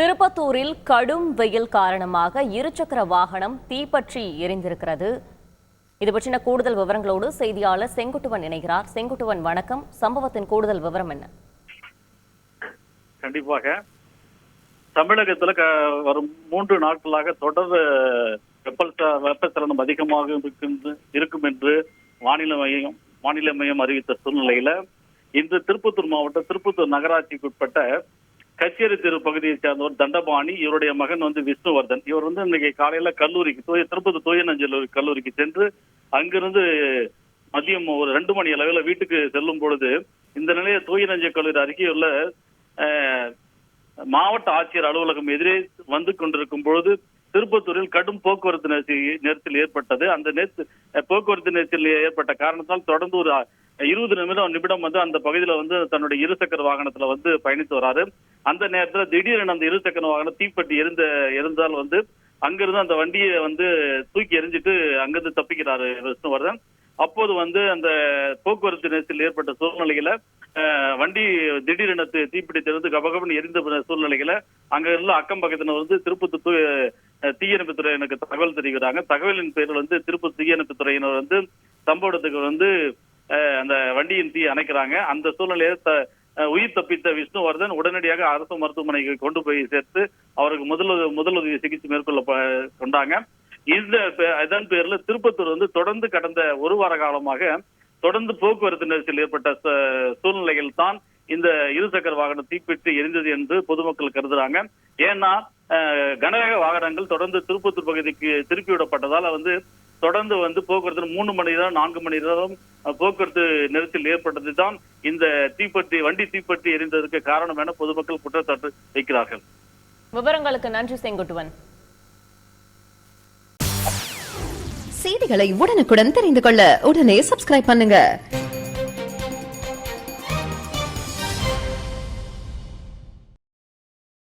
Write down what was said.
திருப்பத்தூரில் கடும் வெயில் காரணமாக இருசக்கர வாகனம் தீப்பற்றி எரிந்திருக்கிறது. இது பற்றின கூடுதல் விவரங்களோடு செய்தியாளர் செங்குட்டுவன் இணைகிறார். செங்குட்டுவன் வணக்கம். சம்பவத்தின் கூடுதல் விவரம் என்ன? கண்டிப்பாக. தமிழகத்துல வரும் மூன்று நாட்களாக தொடர் வெப்ப வெப்பச்சலனம் அதிகமாக இருக்கும் என்று வானிலை மையம் வானிலை மையம் அறிவித்த சூழ்நிலையில இன்று திருப்பத்தூர் மாவட்டம் திருப்பத்தூர் நகராட்சிக்கு உட்பட்ட கச்சேரி தெரு பகுதியைச் சேர்ந்தவர் தண்டபாணி இவருடைய மகன் வந்து விஷ்ணுவர்தன். இவர் வந்து இன்னைக்கு காலையில கல்லூரிக்கு தூய திருப்பதி தூயநஞ்சல் கல்லூரிக்கு சென்று அங்கிருந்து மதியம் ஒரு ரெண்டு மணி அளவில் வீட்டுக்கு செல்லும் பொழுது இந்த நிலைய தூயநஞ்சல் கல்லூரி அருகே உள்ள மாவட்ட ஆட்சியர் அலுவலகம் எதிரே வந்து கொண்டிருக்கும் பொழுது திருப்பத்தூரில் கடும் போக்குவரத்து நெரிசல் நெரிசல் ஏற்பட்டது. அந்த நெரிசல் போக்குவரத்து நெரிசல் ஏற்பட்ட காரணத்தால் தொடர்ந்து ஒரு இருபது நிமிடம் நிமிடம் வந்து அந்த பகுதியில வந்து தன்னுடைய இருசக்கர வாகனத்துல வந்து பயணித்து வராரு. அந்த நேரத்துல திடீரென அந்த இருசக்கர வாகனம் தீப்பட்டி எரிந்த எரிந்தால் வந்து அங்கிருந்து அந்த வண்டியை வந்து தூக்கி எரிஞ்சிட்டு அங்கிருந்து தப்பிக்கிறாரு விஷ்ணுவர்தன். அப்போது வந்து அந்த போக்குவரத்து நெரிசல் ஏற்பட்ட சூழ்நிலையில அஹ், வண்டி திடீரென தீ- தீப்பிடித்திருந்து கபகபன் எரிந்த சூழ்நிலையில அங்க இருந்த அக்கம் பக்கத்தினர் வந்து திருப்பத்தூர் தீயணைப்பு துறையினருக்கு தகவல் தெரிவிக்கிறாங்க. தகவலின் பேரில் வந்து திருப்பூர் தீயணைப்பு துறையினர் வந்து சம்பவ இடத்துக்கு வந்து அஹ், அந்த வண்டியின் தீ அணைக்கிறாங்க. அந்த சூழ்நிலையை த- உயிர் தப்பித்த விஷ்ணுவர்தன் உடனடியாக அரசு மருத்துவமனைக்கு கொண்டு போய் சேர்த்து அவருக்கு முதல் முதலுதவி சிகிச்சை மேற்கொள்ள கொண்டாங்க. இந்த இதன் பேர்ல திருப்பத்தூர் வந்து தொடர்ந்து கடந்த ஒரு வார காலமாக தொடர்ந்து போக்குவரத்து நெரிசல் ஏற்பட்ட ச- சூழ்நிலையில் தான் இந்த இருசக்கர வாகனம் தீப்பிட்டு எரிந்தது என்று பொதுமக்கள் கருதுறாங்க. ஏன்னா கனரக வாகனங்கள் தொடர்ந்து திருப்பத்தூர் பகுதிக்கு திருப்பிவிடப்பட்டதால வந்து தொடர்ந்து வந்து போக்குவரத்து மூணு மணி நேரம் நான்கு மணி நேரம் போக்குவரத்து நெரிசல் ஏற்பட்டது தான் இந்த தீப்பற்றி வண்டி தீப்பற்றி எரிந்ததற்கு காரணம் என பொதுமக்கள் குற்றச்சாட்டு வைக்கிறார்கள். விவரங்களுக்கு நன்றி செங்குட்டுவன். செய்திகளை உடனுக்குடன் தெரிந்து கொள்ள உடனே சப்ஸ்கிரைப் பண்ணுங்க.